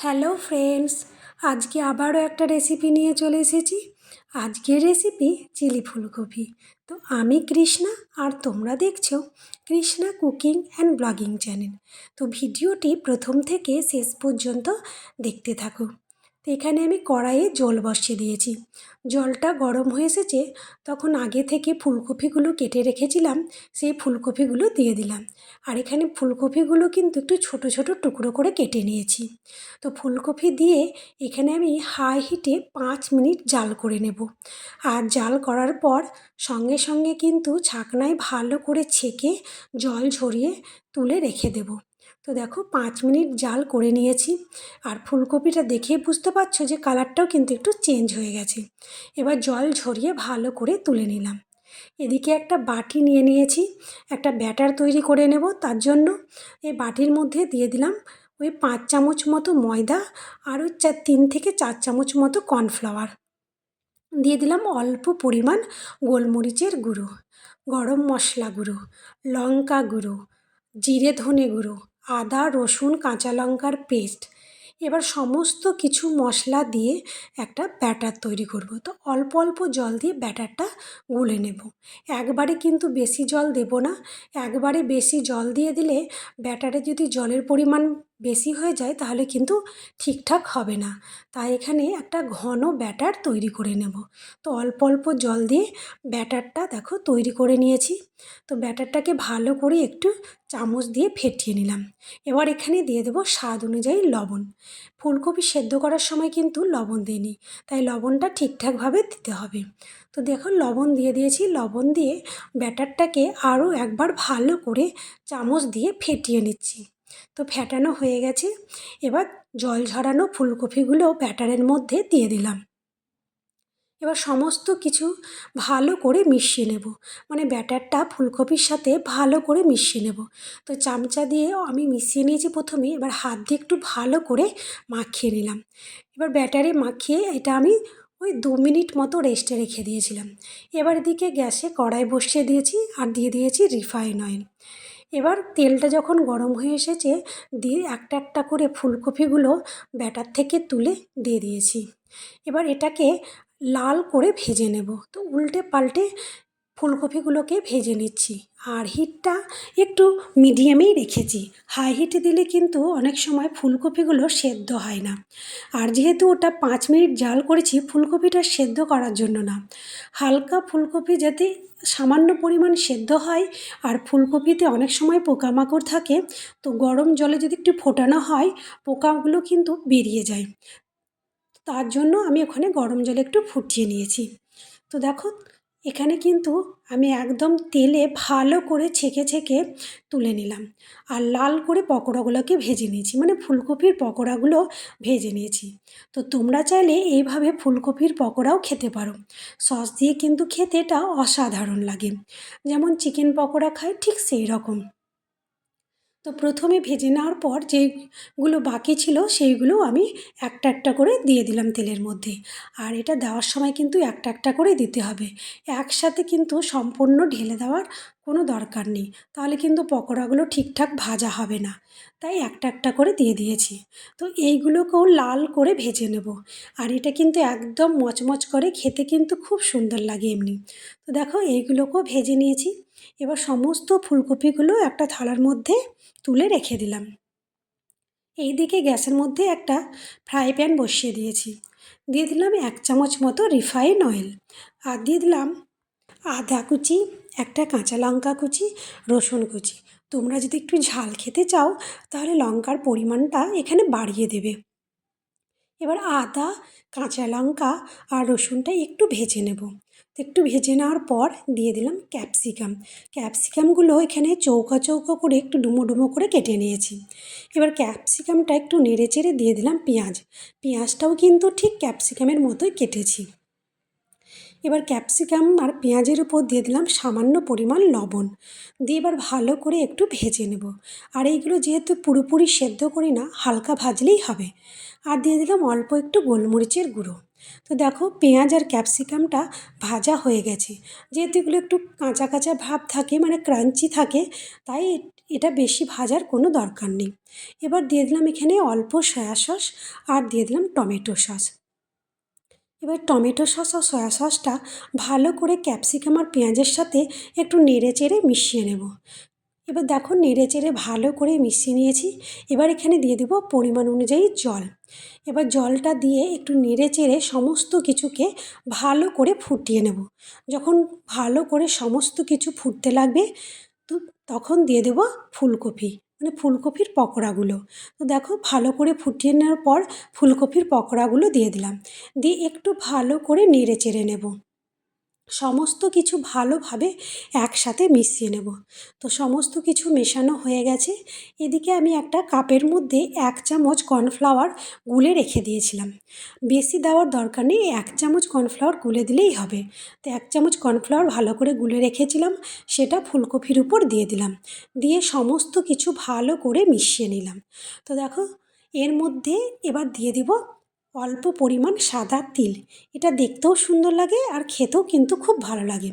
Hello friends, আজকে আবারও একটা রেসিপি নিয়ে চলে এসেছি। আজকের রেসিপি চিলি ফুলকপি। তো আমি কৃষ্ণা আর তোমরা দেখছ Krishna cooking and blogging channel. তো ভিডিওটি প্রথম থেকে শেষ পর্যন্ত দেখতে থাকো। তো এখানে আমি কড়াইয়ে জল বসিয়ে দিয়েছি। জলটা গরম হয়ে এসেছে, তখন আগে থেকে ফুলকপিগুলো কেটে রেখেছিলাম, সেই ফুলকপিগুলো দিয়ে দিলাম। আর এখানে ফুলকপিগুলো কিন্তু একটু ছোট ছোট টুকরো করে কেটে নিয়েছি। তো ফুলকপি দিয়ে এখানে আমি হাই হিটে পাঁচ মিনিট জাল করে নেব। আর জাল করার পর সঙ্গে সঙ্গে কিন্তু ছাকনায় ভালো করে ছেঁকে জল ঝরিয়ে তুলে রেখে দেবো। তো দেখো পাঁচ মিনিট জাল করে নিয়েছি আর ফুলকপিটা দেখে বুঝতে পারছ যে কালারটাও কিন্তু একটু চেঞ্জ হয়ে গেছে। এবার জল ঝরিয়ে ভালো করে তুলে নিলাম। এদিকে একটা বাটি নিয়ে নিয়েছি, একটা ব্যাটার তৈরি করে নেব তার জন্য। এই বাটির মধ্যে দিয়ে দিলাম ওই পাঁচ চামচ মতো ময়দা আর ওই চার তিন থেকে চার চামচ মতো কর্নফ্লাওয়ার। দিয়ে দিলাম অল্প পরিমাণ গোলমরিচের গুঁড়ো, গরম মশলা গুঁড়ো, লঙ্কা গুঁড়ো, জিরে ধনে গুঁড়ো আদা, রসুন, কাঁচা লঙ্কার পেস্ট। এবার সমস্ত কিছু মশলা দিয়ে একটা ব্যাটার তৈরি করব। তো অল্প অল্প জল দিয়ে ব্যাটারটা গুলে নেব। একবারে কিন্তু বেশি জল দেব না। একবারে বেশি জল দিয়ে দিলে ব্যাটারে যদি জলের পরিমাণ বেশি হয়ে যায় তাহলে কিন্তু ঠিকঠাক হবে না। তাই এখানে একটা ঘন ব্যাটার তৈরি করে নেব। তো অল্প অল্প জল দিয়ে ব্যাটারটা দেখো তৈরি করে নিয়েছি। তো ব্যাটারটাকে ভালো করে একটু চামচ দিয়ে ফেটিয়ে নিলাম। এবার এখানে দিয়ে দেবো স্বাদ অনুযায়ী লবণ। ফুলকপি সেদ্ধ করার সময় কিন্তু লবণ দিইনি, তাই লবণটা ঠিকঠাকভাবে দিতে হবে। তো দেখো লবণ দিয়ে দিয়েছি, লবণ দিয়ে ব্যাটারটাকে আরও একবার ভালো করে চামচ দিয়ে ফেটিয়ে নিচ্ছি। তো ফ্যাটানো হয়ে গেছে। এবার জল ঝরানো ফুলকপিগুলো ব্যাটারের মধ্যে দিয়ে দিলাম। এবার সমস্ত কিছু ভালো করে মিশিয়ে নেব। মানে ব্যাটারটা ফুলকপির সাথে ভালো করে মিশিয়ে নেব। তো চামচা দিয়ে আমি মিশিয়ে নিয়েছি প্রথমে, এবার হাত দিয়ে একটু ভালো করে মাখিয়ে নিলাম। এবার ব্যাটারে মাখিয়ে এটা আমি ওই দু মিনিট মতো রেস্টে রেখে দিয়েছিলাম। এবার দিকে গ্যাসে কড়াই বসিয়ে দিয়েছি আর দিয়ে দিয়েছি রিফাইন অয়েল। এবার তেলটা যখন গরম হয়ে এসেছে, দিয়ে একটা একটা করে ফুলকপিগুলো ব্যাটার থেকে তুলে দিয়ে দিয়েছি। এবার এটাকে লাল করে ভেজে নেব। তো উল্টে পাল্টে ফুলকপিগুলোকে ভেজে নিচ্ছি আর হিটটা একটু মিডিয়ামেই রেখেছি। হাই হিটে দিলে কিন্তু অনেক সময় ফুলকপিগুলো সেদ্ধ হয় না। আর যেহেতু ওটা পাঁচ মিনিট জাল করেছি, ফুলকপিটা সেদ্ধ করার জন্য না। হালকা ফুলকপি যাতে সামান্য পরিমাণ সেদ্ধ হয় আর ফুলকপিতে অনেক সময় পোকামাকড় থাকে, তো গরম জলে যদি একটু ফোটানো হয়, পোকাগুলো কিন্তু বেরিয়ে যায়। তার জন্য আমি ওখানে গরম জলে একটু ফুটিয়ে নিয়েছি। তো দেখো এখানে কিন্তু আমি একদম তেলে ভালো করে ছেঁকে ছেঁকে তুলে নিলাম। আর লাল করে পকোড়াগুলোকে ভেজে নিয়েছি মানে ফুলকপির পকোড়াগুলো ভেজে নিয়েছি। তো তোমরা চাইলে এইভাবে ফুলকপির পকোড়াও খেতে পারো। সস দিয়ে কিন্তু খেতে এটা অসাধারণ লাগে। যেমন চিকেন পকোড়া খায় ঠিক সেই রকম তো প্রথমে ভেজে নেওয়ার পর যেগুলো বাকি ছিল সেইগুলো আমি একটা একটা করে দিয়ে দিলাম তেলের মধ্যে। আর এটা দেওয়ার সময় কিন্তু একটা একটা করে দিতে হবে। একসাথে কিন্তু সম্পূর্ণ ঢেলে দেওয়ার কোনো দরকার নেই। তাহলে কিন্তু পকোড়াগুলো ঠিকঠাক ভাজা হবে না। তাই একটা একটা করে দিয়ে দিয়েছি। তো এইগুলোকেও লাল করে ভেজে নেব। আর এটা কিন্তু একদম মচমচ করে খেতে কিন্তু খুব সুন্দর লাগে এমনি। তো দেখো এইগুলোকেও ভেজে নিয়েছি। এবার সমস্ত ফুলকপিগুলো একটা থালার মধ্যে তুলে রেখে দিলাম। এই দিকে গ্যাসের মধ্যে একটা ফ্রাই প্যান বসিয়ে দিয়েছি। দিয়ে দিলাম এক চামচ মতো রিফাইন অয়েল। আর দিয়ে দিলাম আদা কুচি, একটা কাঁচা লঙ্কা কুচি, রসুন কুচি। তোমরা যদি একটু ঝাল খেতে চাও, তাহলে লঙ্কার পরিমাণটা এখানে বাড়িয়ে দেবে। এবার আদা, কাঁচা লঙ্কা আর রসুনটা একটু ভেজে নেব। একটু ভেজে নেওয়ার পর দিয়ে দিলাম ক্যাপসিকাম। ক্যাপসিকামগুলো এখানে চৌকা চৌকা করে একটু ডুমো ডুমো করে কেটে নিয়েছি। এবার ক্যাপসিকামটা একটু নেড়ে চেড়ে দিয়ে দিলাম পেঁয়াজ। পেঁয়াজটাও কিন্তু ঠিক ক্যাপসিকামের মতোই কেটেছি। এবার ক্যাপসিকাম আর পেঁয়াজের উপর দিয়ে দিলাম সামান্য পরিমাণ লবণ। দিয়ে এবার ভালো করে একটু ভেজে নেব। আর এইগুলো যেহেতু পুরোপুরি সেদ্ধ করি না, হালকা ভাজলেই হবে। আর দিয়ে দিলাম অল্প একটু গোলমরিচের গুঁড়ো। তো দেখো পেঁয়াজ আর ক্যাপসিকামটা ভাজা হয়ে গেছে। যেহেতু এগুলো একটু কাঁচা কাঁচা ভাব থাকে মানে ক্রাঞ্চি থাকে, তাই এটা বেশি ভাজার কোনো দরকার নেই। এবার দিয়ে দিলাম এখানে অল্প সয়া সস আর দিয়ে দিলাম টমেটো সস। এবার টমেটো সস আর সয়া সসটা ভালো করে ক্যাপসিকাম আর পেঁয়াজের সাথে একটু নেড়ে চেড়ে মিশিয়ে নেব। এবার দেখো নেড়ে চেড়ে ভালো করে মিশিয়ে নিয়েছি। এবার এখানে দিয়ে দেবো পরিমাণ অনুযায়ী জল। এবার জলটা দিয়ে একটু নেড়ে চেড়ে সমস্ত কিছুকে ভালো করে ফুটিয়ে নেব। যখন ভালো করে সমস্ত কিছু ফুটতে লাগবে তো তখন দিয়ে দেবো ফুলকপি। মানে ফুলকপির পকোড়াগুলো। তো দেখো ভালো করে ফুটিয়ে নেওয়ার পর ফুলকপির পকোড়াগুলো দিয়ে দিলাম। দিয়ে একটু ভালো করে নেড়ে চেড়ে নেব। সমস্ত কিছু ভালোভাবে একসাথে মিশিয়ে নেব। তো সমস্ত কিছু মেশানো হয়ে গেছে। এদিকে আমি একটা কাপের মধ্যে এক চামচ কর্নফ্লাওয়ার গুলে রেখে দিয়েছিলাম। বেশি দেওয়ার দরকার নেই, এক চামচ কর্নফ্লাওয়ার গুলে দিলেই হবে। তো এক চামচ কর্নফ্লাওয়ার ভালো করে গুলে রেখেছিলাম, সেটা ফুলকপির উপর দিয়ে দিলাম। দিয়ে সমস্ত কিছু ভালো করে মিশিয়ে নিলাম। তো দেখো, এর মধ্যে এবার দিয়ে দিব অল্প পরিমাণ সাদা তিল। এটা দেখতেও সুন্দর লাগে আর খেতেও কিন্তু খুব ভালো লাগে।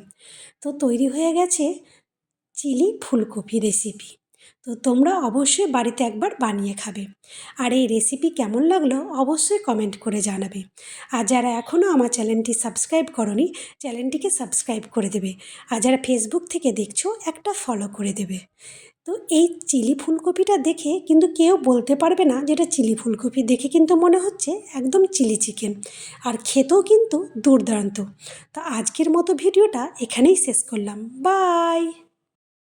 তো তৈরি হয়ে গেছে চিলি ফুলকপি রেসিপি তো তোমরা অবশ্যই বাড়িতে একবার বানিয়ে খাবে। আর এই রেসিপি কেমন লাগল অবশ্যই কমেন্ট করে জানাবে। আর যারা এখনও আমার চ্যানেলটি সাবস্ক্রাইব করনি, চ্যানেলটিকে সাবস্ক্রাইব করে দেবে। আর যারা ফেসবুক থেকে দেখছ, একটা ফলো করে দেবে। তো এই চিলি ফুলকপিটা দেখে কিন্তু কেউ বলতে পারবে না যেটা চিলি ফুলকপি। দেখে কিন্তু মনে হচ্ছে একদম চিলি চিকেন। আর খেতেও কিন্তু দুর্দান্ত। তো আজকের মতো ভিডিওটা এখানেই শেষ করলাম। বাই!